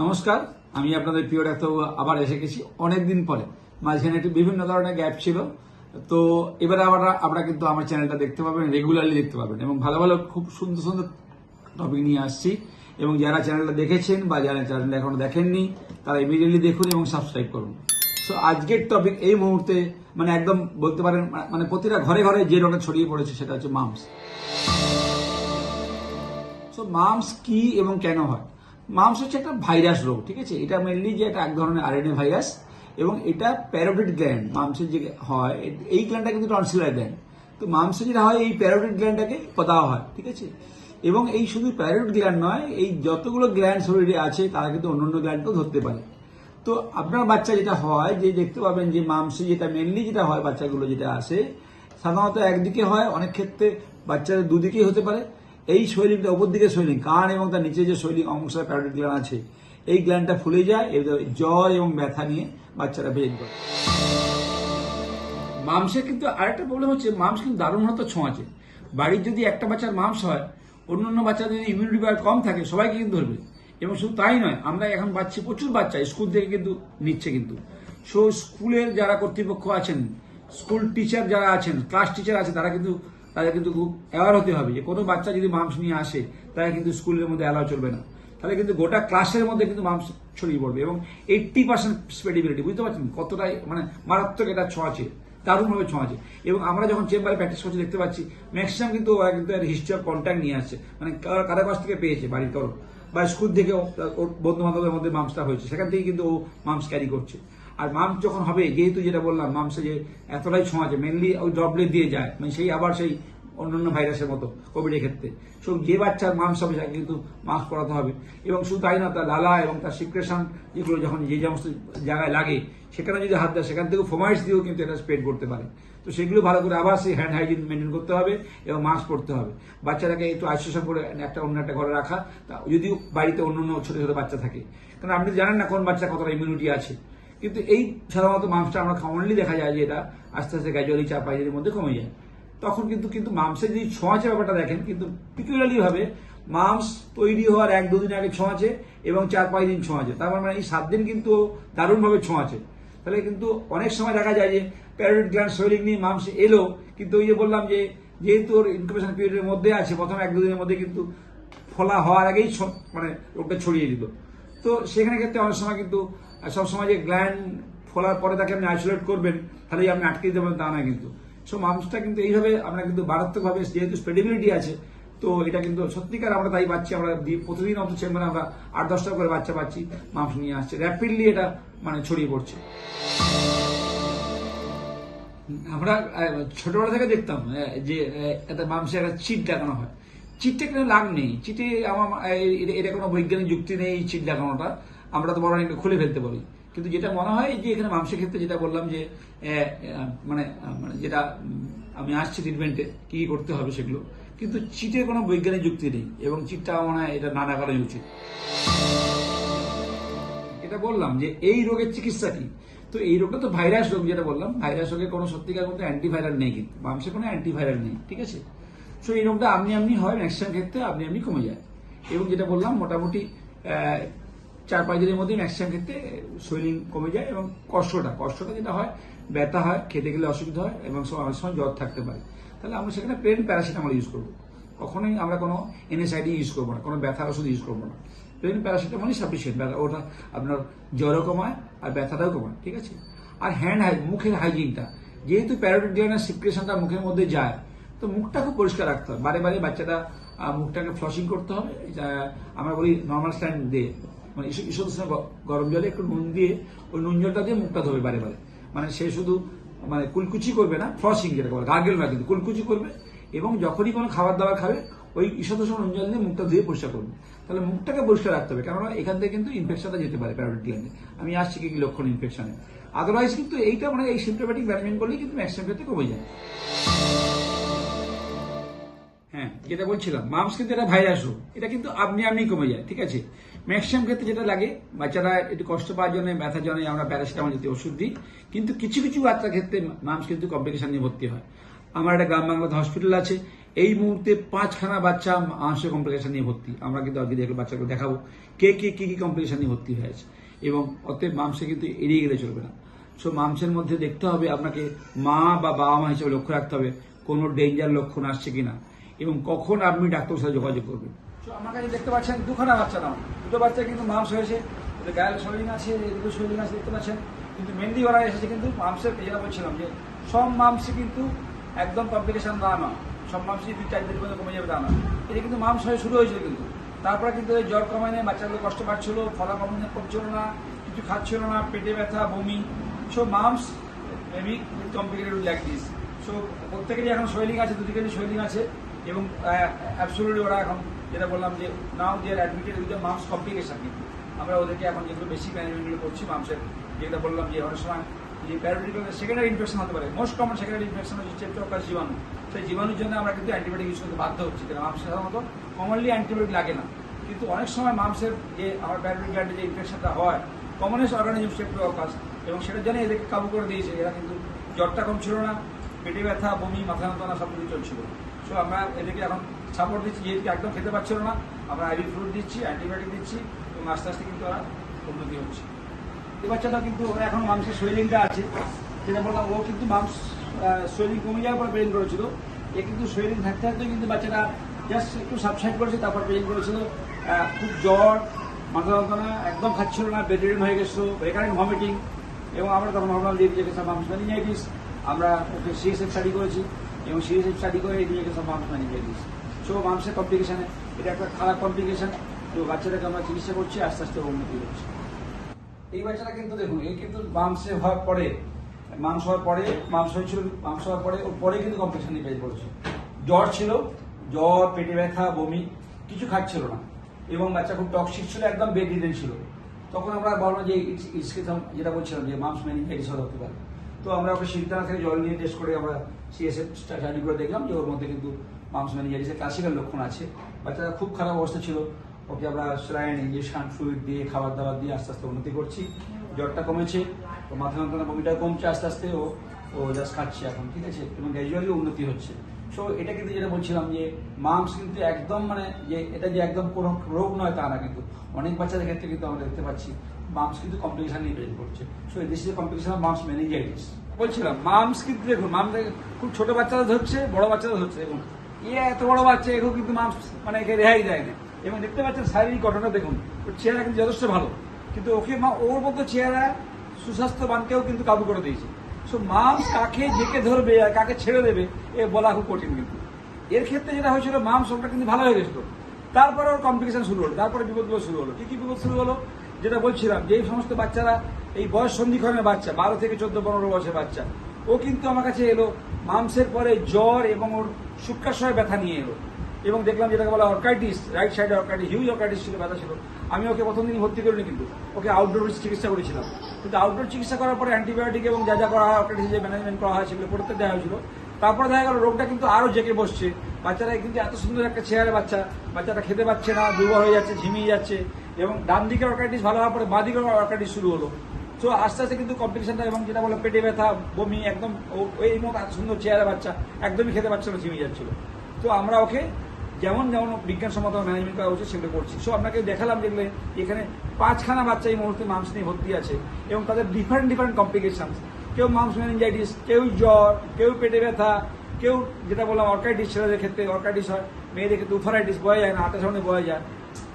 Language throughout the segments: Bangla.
নমস্কার, আমি আপনাদের প্রিয় ডাক্তারবাবু আবার এসে গেছি অনেকদিন পরে। মাঝখানে একটু বিভিন্ন ধরনের গ্যাপ ছিল। তো এবারে আবার আপনারা কিন্তু আমার চ্যানেলটা দেখতে পাবেন রেগুলারলি দেখতে পাবেন এবং ভালো ভালো খুব সুন্দর সুন্দর টপিক নিয়ে আসছি। এবং যারা চ্যানেলটা দেখেছেন বা যারা চ্যানেলটা এখনও দেখেননি, তারা ইমিডিয়েটলি দেখুন এবং সাবস্ক্রাইব করুন। সো আজকের টপিক এই মুহূর্তে মানে একদম বলতে পারেন মানে প্রতিটা ঘরে ঘরে যে রোগটা ছড়িয়ে পড়েছে সেটা হচ্ছে মামস। সো মামস কি এবং কেন হয়? মামস হচ্ছে একটা ভাইরাস রোগ, ঠিক আছে? এটা মেনলি যে একটা এক ধরনের আরএনএ ভাইরাস এবং এটা প্যারোটিড গ্ল্যান্ড মামসের যে হয়, এই গ্ল্যান্ডটা কিন্তু টনসিলার গ্ল্যান্ড তো মামসে যেটা হয়, এই প্যারোটিড গ্ল্যান্ডটাকে দেওয়া হয়, ঠিক আছে? এবং এই শুধু প্যারোটিড গ্ল্যান্ড নয়, এই যতগুলো গ্ল্যান্ড শরীরে আছে, তারা কিন্তু অন্যান্য গ্ল্যান্ডকেও ধরতে পারে। তো আপনার বাচ্চা যেটা হয়, যে দেখতে পাবেন যে মামসে যেটা মেনলি যেটা হয়, বাচ্চাগুলো যেটা আসে সাধারণত একদিকে হয়, অনেক ক্ষেত্রে বাচ্চাদের দুদিকেই হতে পারে। এই শৈলিংটা ওপর দিকে শৈলিং কান এবং তার নিচে যে শৈলিং অংশ প্যারোটিড গ্ল্যান্ড আছে, এই গ্ল্যান্ডটা ফুলে যায় এবার জ্বর এবং ব্যথা নিয়ে বাচ্চারা ভেজেন করে মাংসের কিন্তু আরেকটা প্রবলেম হচ্ছে, মাংস কিন্তু দারুণ হতো ছোঁয়াচে। বাড়ির যদি একটা বাচ্চার মাংস হয়, অন্য অন্য বাচ্চাদের যদি ইমিউনিটি পাওয়ার কম থাকে, সবাইকে কিন্তু ধরবে। এবং শুধু তাই নয়, আমরা এখন পাচ্ছি প্রচুর বাচ্চা, স্কুল থেকে কিন্তু নিচ্ছে কিন্তু। সো স্কুলের যারা কর্তৃপক্ষ আছেন, স্কুল টিচার যারা আছেন ক্লাস টিচার আছে, তারা কিন্তু তাদের কিন্তু খুব অ্যাওয়ার হতে হবে যে কোনো বাচ্চা যদি মাংস নিয়ে আসে তারা কিন্তু স্কুলের মধ্যে অ্যালাউ চলবে না। তাহলে কিন্তু গোটা ক্লাসের মধ্যে কিন্তু মাংস ছড়িয়ে পড়বে এবং এইট্টি পার্সেন্ট স্পেডিবিলিটি বুঝতে পারছেন? কতটাই মানে মারাত্মক এটা ছোঁয়াচে দারুণভাবে ছোঁয়াচে এবং আমরা যখন চেম্বারে প্র্যাকটিস করছি, দেখতে পাচ্ছি ম্যাক্সিমাম কিন্তু ওরা কিন্তু হিস্ট্রি অফ কন্ট্যাক্ট নিয়ে আসছে। মানে কারও কাছ থেকে পেয়েছে? বাড়ির কারও। বা স্কুল থেকে ওর বন্ধু বান্ধবের মধ্যে মামসটা হয়েছে। সেখান থেকে কিন্তু ও মামস ক্যারি করছে। আর মামস যখন হবে, যেহেতু যেটা বললাম মামসে যে এতটাই ছোঁয়া ছোঁয়াচে মেনলি ওই ড্রপলেট দিয়ে যায় মানে সেই আবার সেই অন্যান্য ভাইরাসের মতো কোভিডের ক্ষেত্রে। সো যে বাচ্চার মাংস হবে তাকে কিন্তু মাস্ক পরাতে হবে। এবং শুধু তাই না, তার লালা এবং তার সিক্রেশন যেগুলো যখন যে সমস্ত জায়গায় লাগে, সেখানে যদি হাত দেয়, সেখান থেকে ফোমাইস দিয়েও কিন্তু এটা স্প্রেড করতে পারে। তো সেগুলো ভালো করে আবার সেই হ্যান্ড হাইজিন মেনটেন করতে হবে এবং মাস্ক পরতে হবে। বাচ্চাটাকে একটু আইসোলেশন করে একটা অন্য একটা ঘরে রাখা যদিও বাড়িতে অন্য অন্য ছোটো ছোটো বাচ্চা থাকে। কারণ আপনি জানেন না কোন বাচ্চা কতটা ইমিউনিটি আছে। কিন্তু এই সাধারণত মাংসটা আমরা কমনলি দেখা যায় যে এটা আস্তে আস্তে গ্যাজুয়ালি চার পাঁচ দিনের মধ্যে কমে যায়। তখন কিন্তু কিন্তু মাংসের যদি ছোঁয়াচে ব্যাপারটা দেখেন, কিন্তু পিকুলারলি ভাবে মাংস তৈরি হওয়ার এক দুদিন আগে ছোঁয়াচে এবং চার পাঁচ দিন ছোঁয়াচে। তার মানে এই সাত দিন কিন্তু দারুণভাবে ছোঁয়াচে। তাহলে কিন্তু অনেক সময় দেখা যায় যে প্যারোটিড গ্ল্যান্ড শৈলিং নিয়ে মাংস এলো, কিন্তু ওই যে বললাম যে যেহেতু ওর ইনকুবেশন পিরিয়ডের মধ্যে আছে, প্রথম এক দুদিনের মধ্যে কিন্তু ফলা হওয়ার আগেই মানে রোগটা ছড়িয়ে দিল। তো সেখানে ক্ষেত্রে অনেক সময় কিন্তু সবসময় যে গ্ল্যান্ড ফলার পরে তাকে আপনি আইসোলেট করবেন, তাহলেই আপনি আটকে দিতে পারেন তা না কিন্তু। সো মাংসটা কিন্তু এইভাবে আমরা কিন্তু মারাত্মকভাবে, যেহেতু স্প্রেডিবিলিটি আছে, তো এটা কিন্তু সত্যিকার আমরা তাই পাচ্ছি, আমরা প্রতিদিন অন্তত চেম্বারে আমরা আট দশটা করে বাচ্চা পাচ্ছি, মাংস নিয়ে আসছে। র্যাপিডলি এটা মানে ছড়িয়ে পড়ছে। আমরা ছোটবেলা থেকে দেখতাম যে একটা মাংসে একটা চিট দেখানো হয়। চিটটা কিন্তু লাগ নেই। চিটে আমার এটা কোনো বৈজ্ঞানিক যুক্তি নেই চিট লাগানোটা আমরা তো বড় একটু খুলে ফেলতে পারি। কিন্তু যেটা মনে হয় যে এখানে মাংসের ক্ষেত্রে যেটা বললাম যে মানে মানে যেটা আমি আসছি ট্রিটমেন্টে কি কি করতে হবে সেগুলো। কিন্তু চিটের কোনো বৈজ্ঞানিক যুক্তি নেই এবং চিটটা মনে হয় এটা না লাগানোই উচিত। এটা বললাম যে এই রোগের চিকিৎসা কি? তো এই রোগটা তো ভাইরাস রোগ যেটা বললাম, ভাইরাস রোগের কোনো সত্যিকার মধ্যে অ্যান্টিভাইরাল নেই কিন্তু। মাংসে কোনো অ্যান্টিভাইরাল নেই, ঠিক আছে? সো এই রোগটা আপনি আপনি হয় ম্যাক্সিমাম ক্ষেত্রে আপনি আপনি কমে যায়। এবং যেটা বললাম, মোটামুটি চার পাঁচ দিনের মধ্যে ম্যাক্সিমাম ক্ষেত্রে শৈলিং কমে যায় এবং কষ্টটা কষ্টটা যেটা হয়, ব্যথা হয়, খেতে গেলে অসুবিধা হয় এবং অনেক সময় জ্বর থাকতে পারে। তাহলে আমরা সেখানে প্লেন প্যারাসিটামল ইউজ করব। কখনোই আমরা কোনো এনএসআইডি ইউজ করব না, কোনো ব্যথার ওষুধ ইউজ করব না। প্লেন প্যারাসিটামলই সাফিসিয়েন্ট ব্যথা, ওটা আপনার জ্বরও কমায় আর ব্যথাটাও কমায়, ঠিক আছে? আর হ্যান্ড হাই মুখের হাইজিনটা যেহেতু প্যারোটিড গ্ল্যান্ডের সিক্রেশনটা মুখের মধ্যে যায়, তো মুখটা খুব পরিষ্কার রাখতে হবে। বারে বারে বাচ্চাটা মুখটাকে ফ্লশিং করতে হবে আমরা বলি নর্মাল স্ট্যান্ড দিয়ে। মানে ঈষ- ঈষৎ গরম জলে একটু নুন দিয়ে ওই নুন জলটা দিয়ে মুখটা ধোবে বারে বারে। মানে সে শুধু মানে কুলকুচি করবে না ফ্লসিং যেটাকে বলে গার্গেল না কিন্তু, কুলকুচি করবে এবং যখনই কোনো খাবার দাবার খাবে, ওই ঈষৎ নুন জল দিয়ে মুখটা ধুয়ে পরিষ্কার করবে। তাহলে মুখটাকে পরিষ্কার রাখতে হবে, কেননা এখান থেকে কিন্তু ইনফেকশনটা যেতে পারে প্যারোটিড গ্ল্যান্ডে আমি আসছি কি লক্ষণ ইনফেকশনে আদারওয়াইজ কিন্তু এইটা মানে এই সিমটোম্যাটিক ম্যানেজমেন্ট করলেই কিন্তু ম্যাক্সিমাম ক্ষেত্রে কমে যায়। হ্যাঁ যেটা বলছিলাম মামস কিন্তু এটা ভাইরাস রোগ এটা কিন্তু আপনি আপনি কমে যায়, ঠিক আছে? ম্যাক্সিমাম ক্ষেত্রে যেটা লাগে, বাচ্চারা একটু কষ্ট পাওয়ার জন্য, ব্যথার জন্য আমরা প্যারাসিটামল জাতীয় ওষুধ দিই। কিন্তু কিছু কিছু বাচ্চার ক্ষেত্রে মামস কিন্তু কমপ্লিকেশন নিয়ে ভর্তি হয়। আমার একটা গ্রাম বাংলাতে হসপিটাল আছে, এই মুহূর্তে পাঁচখানা বাচ্চা মাংসের কমপ্লিকেশন নিয়ে ভর্তি। আমরা কিন্তু আজকে দেখলে বাচ্চাগুলো দেখাবো, কে কে, কি কি কমপ্লিকেশন নিয়ে ভর্তি হয়েছে। এবং অতএব মাংসে কিন্তু এড়িয়ে গেলে চলবে না। সো মাংসের মধ্যে দেখতে হবে আপনাকে মা বা বাবা মা হিসেবে লক্ষ্য রাখতে হবে, কোনো ডেঞ্জার লক্ষণ আসছে কিনা। এবং কখন আপনি ডাক্তারের সাথে যোগাযোগ করবেন। আমার কাছে দেখতে পাচ্ছেন দুখানা বাচ্চা নাও। দুটো বাচ্চা কিন্তু মাংস হয়েছে গায়ের শরীর আছে এদিকে শরীর আছে, দেখতে পাচ্ছেন? কিন্তু মেহেন্দি ওরা এসেছে কিন্তু মাংসের যেটা বলছিলাম যে, সব মাংসে কিন্তু একদম কমপ্লিকেশন না না সব মাংস দুই চার দিন পর্যন্ত কমে যাবে না এটা কিন্তু মাংস হয়ে শুরু হয়েছিল কিন্তু। তারপরে কিন্তু এই জ্বর কমায় নেই বাচ্চাগুলো কষ্ট পাচ্ছিল, ফলা কমে কমছিল না, কিছু খাচ্ছিল না, পেটে ব্যথা, বমি। So mumps maybe complicated like this so প্রত্যেকেরই এখন শৈলিং আছে দুদিকেরই শৈলিং আছে। এবং ওরা এখন যেটা বললাম যে নাও যে অ্যাডমিটেড উইথ মামস কমপ্লিকেশন কিন্তু। আমরা ওদেরকে এখন যেগুলো বেশি ম্যানেজমেন্টগুলো করছি মামসের যেটা বললাম যে, অনেক সময় যে প্যারোটিক্যাল সেকেন্ডারি ইনফেকশন হতে পারে। মোস্ট কমন সেকেন্ডারি ইনফেকশন হচ্ছে চেপটোকাস জীবাণু। সেই জীবাণুর জন্য আমরা কিন্তু অ্যান্টিবায়োটিক ইউজ করতে বাধ্য হচ্ছি। কারণ মাংসে সাধারণত কমনলি অ্যান্টিবায়োটিক লাগে না। কিন্তু অনেক সময় মাংসের যে, আমার প্যারোটিক যে ইনফেকশনটা হয় কমনেস্ট অর্গানিজম চেপটোকাস এবং সেটার জন্য এদেরকে কাবু করে দিয়েছে। এরা কিন্তু জ্বরটা কম ছিল না, পেটে ব্যথা, বমি, মাথা যন্ত্রণা সব কিছু চলছিল। সো আমরা এদেরকে এখন সাপোর্ট দিচ্ছি। যেহেতু একদম খেতে পারছিল না। আমরা আইভি ফ্রুট দিচ্ছি অ্যান্টিবায়োটিক দিচ্ছি, এবং আস্তে আস্তে কিন্তু ওরা উন্নতি হচ্ছে। এই বাচ্চাটা কিন্তু ওরা এখন মাংসের শৈলিংটা আছে। যেটা বললাম, ও কিন্তু মাংস শৈলিং কমে যাওয়ার পর ব্রেন করেছিল। এ কিন্তু শৈলিং থাকতে থাকতে কিন্তু বাচ্চাটা জাস্ট একটু সাবসাইড করেছে, তারপর ব্রেন করেছিল। খুব জ্বর, মাথা যন্ত্রণা, একদম খাচ্ছিল না বেডরিডন হয়ে গেছিল রেকারেন্ট ভমিটিং এবং আমরা তখন নর্মাল দিয়ে দিয়ে গেছিলাম মাংস আমরা ওকে সিএসএফ স্টাডি করেছি। এবং সিএসএফ স্টাডি করে দিয়ে গেছিলাম মাংস ম্যানিজাইটিস সো মাংসের কমপ্লিকেশানে এটা একটা খারাপ কমপ্লিকেশন তো বাচ্চাটাকে আমরা চিকিৎসা করছি, আস্তে আস্তে উন্নতি হচ্ছে। এই বাচ্চাটা কিন্তু দেখুন এই কিন্তু মাংসে হওয়ার পরে, মাংস হওয়ার পরে, মাংস হয়েছিল, মাংস হওয়ার পরে ওর পরে কিন্তু কমপ্লিকেশন নিয়ে বের করেছে জ্বর ছিল, জ্বর, পেটে ব্যথা, বমি, কিছু খাচ্ছিল না। এবং বাচ্চা খুব টক্সিক ছিল, একদম বেড ছিল। তখন আমরা বললাম যে যেটা বলছিলাম যে, মাংস ম্যানিফাইটিস হতে পারে। তো আমরা ওকে সিদ্ধান্ত থেকে জল নিয়ে টেস্ট করে আমরা সিএসএফ স্টাডি করে দেখলাম যে ওর মধ্যে কিন্তু মাংস ম্যানিফাইটিসের ক্লাসিক্যাল লক্ষণ আছে। বাচ্চাটা খুব খারাপ অবস্থা ছিল। ওকে আমরা স্লাইন ইঞ্জেকশন ফ্লুইড দিয়ে, খাবার দাবার দিয়ে আস্তে আস্তে উন্নতি করছি। জ্বরটা কমেছে ও মাথা যন্ত্রণা বমিটা কমছে আস্তে আস্তে। ও ও জাস্ট খাচ্ছে এখন, ঠিক আছে? এবং গ্র্যাজুয়ালি উন্নতি হচ্ছে। সো এটা কিন্তু যেটা বলছিলাম যে মাংস কিন্তু একদম মানে যে এটা যে একদম কোনো রোগ নয় তা না কিন্তু। অনেক বাচ্চাদের ক্ষেত্রে কিন্তু আমরা দেখতে পাচ্ছি। মাংস কিন্তু কমপ্লিকেশন নিয়ে বের করছে। So this is complication of মাংস মেনিজাইটিস বলছিলাম মামস কিন্তু দেখুন মাম খুব ছোট বাচ্চারা ধরছে, বড় বাচ্চারা ধরছে। দেখুন ইয়ে এত বড় বাচ্চা এগুলো কিন্তু মাংস মানে একে রেহাই দেয় না। এবং দেখতে পাচ্ছেন শারীরিক ঘটনা দেখুন, ওর চেহারা কিন্তু যথেষ্ট ভালো। কিন্তু ওকে মা, ওর মতো চেহারা সুস্বাস্থ্যবানকেও কিন্তু কাবু করে দিয়েছে। সো মাংস কাকে জেকে ধরবে আর কাকে ছেড়ে দেবে, এ বলা খুব কঠিন কিন্তু। এর ক্ষেত্রে যেটা হয়েছিল মাংস ওটা কিন্তু ভালো হয়ে গেছিল। তারপরে ওর কমপ্লিকেশন শুরু হলো, তারপরে বিপদগুলো শুরু হলো। কি কি বিপদ শুরু হলো? যেটা বলছিলাম, যে এই সমস্ত বাচ্চারা, এই বয়স সন্ধিক্ষণের বাচ্চা, বারো থেকে চোদ্দ, পনেরো বছরের বাচ্চা, ও কিন্তু আমার কাছে এলো মাংসের পরে জ্বর এবং ওর শুক্রাশয় ব্যথা নিয়ে এলো। এবং দেখলাম যেটাকে বলা অর্কাইটিস রাইট সাইডে অর্কাইটিস হিউজ অর্কাইটিস ছিল, ব্যথা ছিল। আমি ওকে প্রথম দিন ভর্তি করিনি কিন্তু, ওকে আউটডোর চিকিৎসা করেছিলাম। কিন্তু আউটডোর চিকিৎসা করার পরে অ্যান্টিবায়োটিক এবং যা যা করা হয়, অর্কাইটিস যে ম্যানেজমেন্ট করা হয়, সেগুলো করতে দেওয়া হয়েছিল। তারপরে দেখা গেল রোগটা কিন্তু আরও জেকে বসছে। বাচ্চারা কিন্তু এত সুন্দর একটা চেহারা বাচ্চা, বাচ্চাটা খেতে পাচ্ছে না, দুর্বল হয়ে যাচ্ছে, ঝিমিয়ে যাচ্ছে। এবং ডান দিকের অর্কাইটিস ভালো হওয়ার পরে বাঁ দিকের অর্কাইটিস শুরু হলো। তো আস্তে আস্তে কিন্তু কম্পিটিশনটা এবং যেটা বলে পেটে ব্যথা, বমি, একদম ওই মতো এত সুন্দর চেহারা বাচ্চা, একদমই খেতে পারছিল না, ঝিমিয়ে যাচ্ছিল। তো আমরা ওকে যেমন যেমন বিজ্ঞানসম্মত ম্যানেজমেন্ট করা উচিত, সেগুলো করছি। সো আপনাকে দেখালাম যেগুলো এখানে পাঁচখানা বাচ্চা এই মুহূর্তে মাংস নিয়ে ভর্তি আছে এবং তাদের ডিফারেন্ট ডিফারেন্ট কমপ্লিকেশন কেউ মাংস মেনিনজাইটিস কেউ জ্বর, কেউ পেটে ব্যথা, কেউ যেটা বললাম অর্কাইটিস ছেলেদের ক্ষেত্রে অর্কাইটিস হয়, মেয়েদের ক্ষেত্রে উফারাইটিস বয়ে যায় না আটা সামনে বয়ে যায়।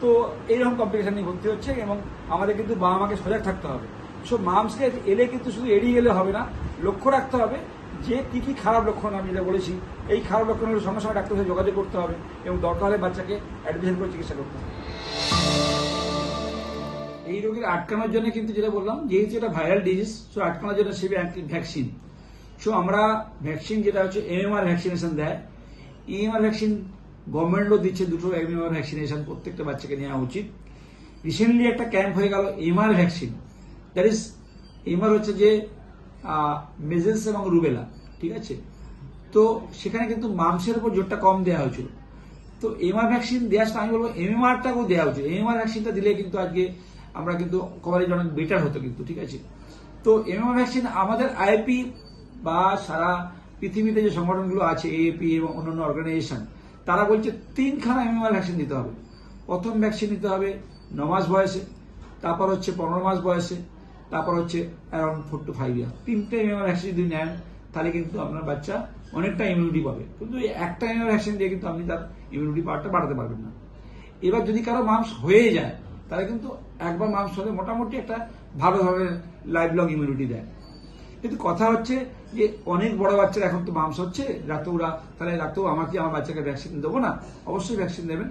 তো এইরকম কমপ্লিকেশন নিয়ে ভর্তি হচ্ছে এবং আমাদের কিন্তু বাবা মাকে সজাগ থাকতে হবে। সো মামসকে এলে কিন্তু শুধু এড়িয়ে গেলে হবে না, লক্ষ্য রাখতে হবে যে কি কি খারাপ লক্ষণ আমি যেটা বলেছি, এই খারাপ লক্ষণগুলো সঙ্গে সঙ্গে ডাক্তারের সাথে যোগাযোগ করতে হবে এবং দরকার হলে বাচ্চাকে অ্যাডমিশন করে চিকিৎসা করতে হবে। এই রোগের আটকানোর জন্য কিন্তু যেটা বললাম, যেহেতু এটা ভাইরাল ডিজিজ সো আটকানোর জন্য সেবে ভ্যাকসিন সো আমরা ভ্যাকসিন যেটা হচ্ছে এমএমআর ভ্যাকসিনেশন দেয়। ইএমআর ভ্যাকসিন গভর্নমেন্টও দিচ্ছে দুটো এমএমআর ভ্যাকসিনেশন প্রত্যেকটা বাচ্চাকে নেওয়া উচিত। রিসেন্টলি একটা ক্যাম্প হয়ে গেল MR vaccine that is MR হচ্ছে যে মেজেলস এবং রুবেলা ঠিক আছে? তো সেখানে কিন্তু মাংসের উপর জোরটা কম দেওয়া হয়েছিল। তো এমআর ভ্যাকসিন দেওয়ার সময় আমি বলব এমএমআরটাকেও দেওয়া উচিত। এমএমআর ভ্যাকসিনটা দিলে কিন্তু আজকে আমরা কিন্তু কভারেজ অনেক বেটার হতো কিন্তু, ঠিক আছে? তো এমএমআর ভ্যাকসিন আমাদের আইপি বা সারা পৃথিবীতে যে সংগঠনগুলো আছে এএপি এবং অন্যান্য অর্গানাইজেশন তারা বলছে, তিনখানা এমএমআর ভ্যাকসিন দিতে হবে। প্রথম ভ্যাকসিন নিতে হবে ন মাস বয়সে, তারপর হচ্ছে পনেরো মাস বয়সে, তারপর হচ্ছে around four to five year তিনটে এমএমআর ভ্যাকসিন যদি নেন, তাহলে কিন্তু আপনার বাচ্চা অনেকটা ইমিউনিটি পাবে। কিন্তু একটা এমএমআর ভ্যাকসিন দিয়ে কিন্তু আপনি তার ইমিউনিটি পাওয়ারটা বাড়াতে পারবেন না। এবার যদি কারও মাংস হয়ে যায়, তাহলে কিন্তু একবার মাংস হলে মোটামুটি একটা ভালো ধরনের লাইফ লং ইমিউনিটি দেয়। কিন্তু কথা হচ্ছে যে অনেক বড় বাচ্চারা এখন তো মাংস হচ্ছে। ডাক্তাররা তাহলে ডাক্তার আমাকে আমার বাচ্চাকে ভ্যাকসিন দেবো না? অবশ্যই ভ্যাকসিন দেবেন।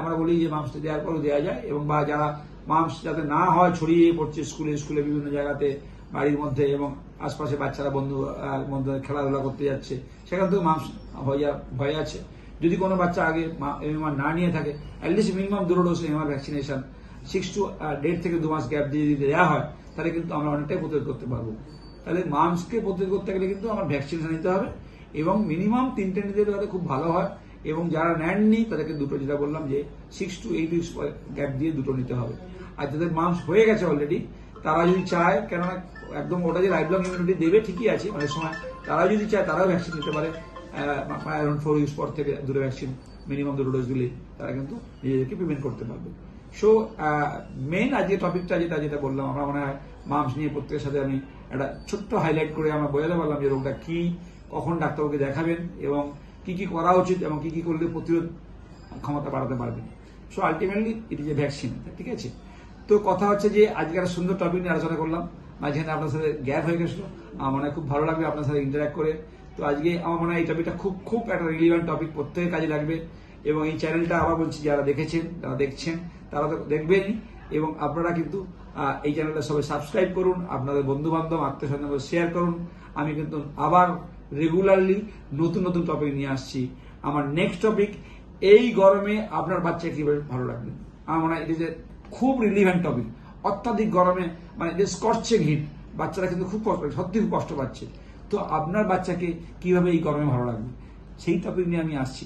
আমরা বলি যে মাংসটা দেওয়ার পরও দেওয়া যায় এবং বা যারা মাংস যাতে না হয় ছড়িয়ে পড়ছে স্কুলে স্কুলে বিভিন্ন জায়গাতে, বাড়ির মধ্যে এবং আশপাশে বাচ্চারা বন্ধু মধ্যে খেলাধুলা করতে যাচ্ছে, সেখান থেকে মাংস ভয় আছে। যদি কোনো বাচ্চা আগে এমআর না নিয়ে থাকে অ্যাটলিস্ট মিনিমাম দুটো dose MR vaccination six to দেড় থেকে দু মাস গ্যাপ দিয়ে যদি দেওয়া হয়, তাহলে কিন্তু আমরা অনেকটাই প্রতিরোধ করতে পারব। তাহলে মামসকে প্রতিরোধ করতে গেলে কিন্তু আমার ভ্যাকসিনেশন নিতে হবে এবং মিনিমাম তিনটে নিতে গেলে খুব ভালো হয় এবং যারা নেননি তাদেরকে দুটো যেটা বললাম যে six to eight weeks gap দিয়ে দুটো নিতে হবে। আর যাদের মামস হয়ে গেছে অলরেডি তারা যদি চায়, কেননা একদম ওটা যে লাইফ লং ইমিউনিটি দেবে ঠিকই আছে অনেক সময়, তারা যদি চায় তারাও ভ্যাকসিন নিতে পারে। অ্যারাউন্ড ফোর উইক্স পর থেকে দুটো ভ্যাকসিন মিনিমাম দুটো ডোজ দিলে তারা কিন্তু নিজেদেরকে প্রিভেন্ট করতে পারবে। সো মেন আজকে টপিকটা যেটা যেটা বললাম, আমরা মনে হয় মামস নিয়ে প্রত্যেকের সাথে আমি একটা ছোট্ট হাইলাইট করে আমরা বোঝাতে পারলাম যে রোগটা কি, কখন ডাক্তারকে দেখাবেন এবং কি কি করা উচিত এবং কি কি করলে প্রতিরোধ ক্ষমতা বাড়াতে পারবেন। সো আলটিমেটলি এটি যে ভ্যাকসিন ঠিক আছে? তো কথা হচ্ছে যে আজকে একটা সুন্দর টপিক নিয়ে আলোচনা করলাম। মাঝখানে আপনার সাথে গ্যাপ হয়ে গেছিল। আমার মনে হয় খুব ভালো লাগবে আপনার সাথে ইন্টারাক্ট করে। তো আজকে আমার মনে হয় এই টপিকটা খুব খুব একটা রিলিভেন্ট টপিক প্রত্যেকের কাজে লাগবে। এবং এই চ্যানেলটা আবার বলছি, যারা দেখেছেন যারা দেখছেন, তারা তো দেখবেনই। এবং আপনারা কিন্তু এই চ্যানেলটা সবাই সাবস্ক্রাইব করুন, আপনাদের বন্ধু বান্ধব আত্মীয় স্বজন শেয়ার করুন। আমি কিন্তু আবার রেগুলারলি নতুন নতুন টপিক নিয়ে আসছি। আমার নেক্সট টপিক এই গরমে আপনার বাচ্চা কীভাবে ভালো লাগবে? আমার মনে হয় এটা যে খুব রিলিভেন্ট টপিক অত্যাধিক গরমে মানে যে স্কর্চিং হিট বাচ্চারা কিন্তু খুব কষ্ট সত্যি খুব কষ্ট পাচ্ছে। তো আপনার বাচ্চাকে কীভাবে এই গরমে ভালো লাগবে? সেই টপিক নিয়ে আমি আসছি।